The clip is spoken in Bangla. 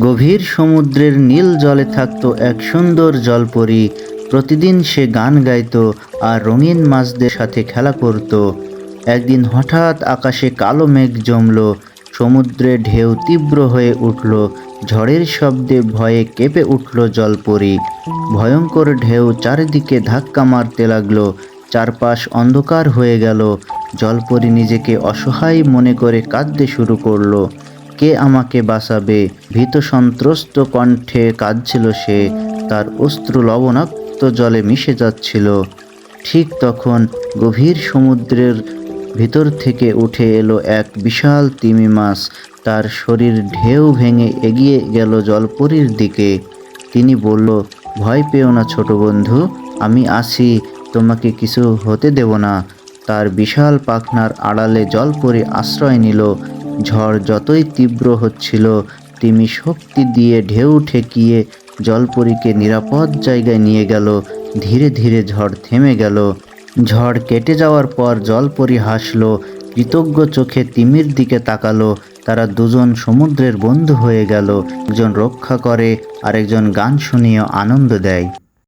গভীর সমুদ্রের নীল জলে থাকতো এক সুন্দর জলপরি। প্রতিদিন সে গান গাইত আর রঙিন মাছদের সাথে খেলা করত। একদিন হঠাৎ আকাশে কালো মেঘ জমল, সমুদ্রে ঢেউ তীব্র হয়ে উঠল, ঝড়ের শব্দে ভয়ে কেঁপে উঠল জলপরি। ভয়ঙ্কর ঢেউ চারিদিকে ধাক্কা মারতে লাগল, চারপাশ অন্ধকার হয়ে গেল, জলপরি নিজেকে অসহায় মনে করে কাঁদতে শুরু করল। কে আমাকে বাঁচাবে? ভীত সন্ত্রস্ত কণ্ঠে কাঁদছিল সে। তার অস্ত্র লবণাক্ত জলে মিশে যাচ্ছিল। ঠিক তখন গভীর সমুদ্রের ভিতর থেকে উঠে এলো এক বিশাল তিমি মাছ। তার শরীর ঢেউ ভেঙে এগিয়ে গেল জলপরির দিকে। তিনি বলল, ভয় পেও না ছোট বন্ধু, আমি আসি তোমাকে কিছু হতে দেব না। তার বিশাল পাখনার আড়ালে জলপরি আশ্রয় নিল। ঝড় যতই তীব্র হচ্ছিল, তিমি শক্তি দিয়ে ঢেউ ঠেকিয়ে জলপরীকে নিরাপদ জায়গায় নিয়ে গেল। ধীরে ধীরে ঝড় থেমে গেল। ঝড় কেটে যাওয়ার পর জলপরি হাসলো। কৃতজ্ঞ চোখে তিমির দিকে তাকালো। তারা দুজন সমুদ্রের বন্ধু হয়ে গেল। একজন রক্ষা করে, আরেকজন গান শুনিয়ে আনন্দ দেয়।